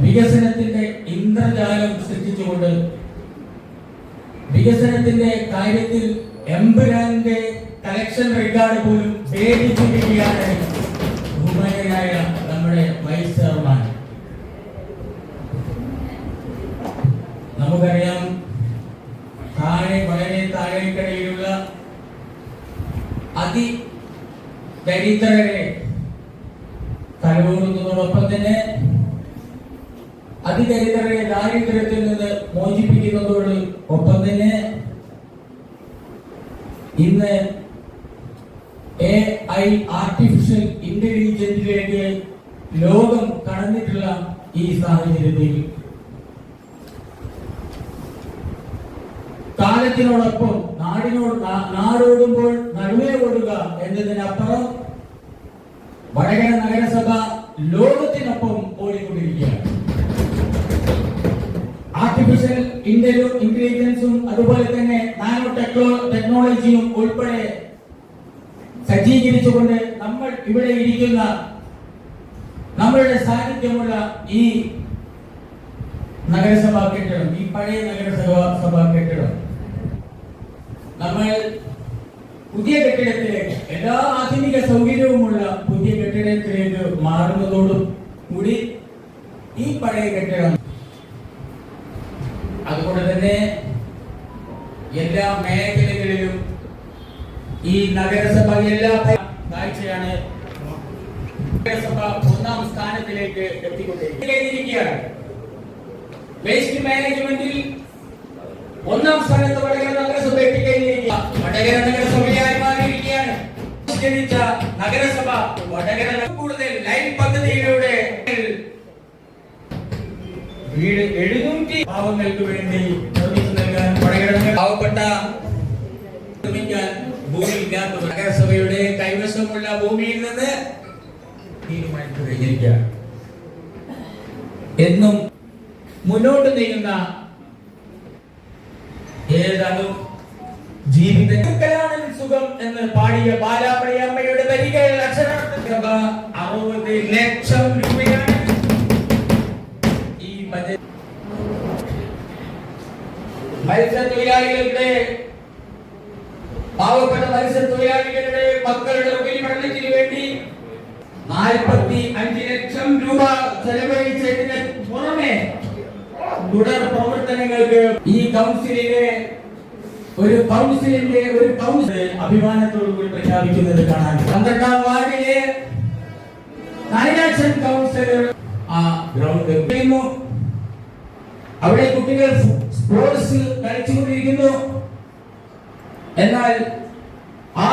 വികസനത്തിന്റെ ഇന്ദ്രജാലം സൃഷ്ടിച്ചുകൊണ്ട് വികസനത്തിന്റെ കാര്യത്തിൽ എംബുരാന്റെ കളക്ഷൻ റെക്കോർഡ് പോലും ഭേദിച്ചിരിക്കുകയാണ് ബഹുമാനായ നമ്മുടെ വൈസ് ചെയർമാൻ നമുക്കറിയാം താഴെ വളരെ താഴേക്കടയിലുള്ള അതി ദരിദ്രരെ തലവൂറുന്നതോടൊപ്പം തന്നെ അതിദരിദ്രരെ ദാരിദ്ര്യത്തിൽ നിന്ന് മോചിപ്പിക്കുന്നതോട് ഒപ്പം തന്നെ ഇന്ന് എ ഐ ആർട്ടിഫിഷ്യൽ ഇന്റലിജൻസിലേക്ക് ലോകം കടന്നിട്ടുള്ള ഈ സാഹചര്യത്തിൽ കാലത്തിനോടൊപ്പം നാടിനോട് നാടോടുമ്പോൾ നടുവേ ഓടുക എന്നതിനപ്പുറം വടകര നഗരസഭ ലോകത്തിനൊപ്പം ഓടിക്കൊണ്ടിരിക്കുകയാണ് ആർട്ടിഫിഷ്യൽ ഇന്റലി- ഇന്റലിജൻസും അതുപോലെ തന്നെ നാനോ ടെക്നോ ടെക്നോളജിയും ഉൾപ്പെടെ സജ്ജീകരിച്ചുകൊണ്ട് നമ്മൾ ഇവിടെ ഇരിക്കുന്ന നമ്മളുടെ സാന്നിധ്യമുള്ള ഈ നഗരസഭാ കെട്ടിടം ഈ പഴയ നഗരസഭാ സഭാ കെട്ടിടം. നമ്മൾ പുതിയ കെട്ടിടത്തിലേക്ക് എല്ലാ ആധുനിക സൗകര്യവുമുള്ള പുതിയ കെട്ടിടത്തിലേക്ക് മാറുന്നതോടും കൂടി ഈ പഴയ കെട്ടിടം അതുകൊണ്ട് തന്നെ എല്ലാ മേഖലകളിലും ഈ നഗരസഭ എല്ലാ കാഴ്ചയാണ് നഗരസഭ ഒന്നാം സ്ഥാനത്തിലേക്ക് എത്തിക്കൊണ്ടിരിക്കുകയാണ്. വേസ്റ്റ് മാനേജ്മെന്റിൽ ഒന്നാം സ്ഥാനത്ത് വടകര നഗരസഭ എത്തിക്കഴിഞ്ഞിരിക്കുക വടകര നഗരസഭയായി മാറിയിരിക്കുകയാണ്. നഗരസഭ വടകര കൂടുതൽ ലൈൻ പദ്ധതിയിലൂടെ വീട് എഴുന്നൂറ്റി പാവങ്ങൾക്ക് വേണ്ടി പാവപ്പെട്ട ഭൂമി നഗരസഭയുടെ കൈവശമുള്ള ഭൂമിയിൽ നിന്ന് തീരുമാനിച്ചു കഴിഞ്ഞിരിക്കുകയാണ്. എന്നും മുന്നോട്ട് നീങ്ങുന്ന ഏതാണ് ജീവിതം സുഖം എന്ന് പാടിയ ബാലാമണി അമ്മയുടെ അറുപത് ലക്ഷം രൂപയാണ് മത്സ്യത്തൊഴിലാളികളുടെ പാവപ്പെട്ട മത്സ്യത്തൊഴിലാളികളുടെ മക്കളുടെ ഉപരിപഠനത്തിന് വേണ്ടി നാൽപ്പത്തി അഞ്ച് ലക്ഷം രൂപ ചെലവഴിച്ചതിന് പുറമെ തുടർ പ്രവർത്തനങ്ങൾക്ക് ഈ കൗൺസിലിലെ ഒരു കൗൺസിലിന്റെ ഒരു കൗൺസിൽ അഭിമാനത്തോടു കൂടി പ്രഖ്യാപിക്കുന്നത് കാണാൻ പന്ത്രണ്ടാം വാർഡിലെ കൗൺസിലർ ആ ഗ്രൗണ്ട് അവിടെ കുട്ടികൾ സ്പോർട്സ് കളിച്ചുകൊണ്ടിരിക്കുന്നു. എന്നാൽ ആ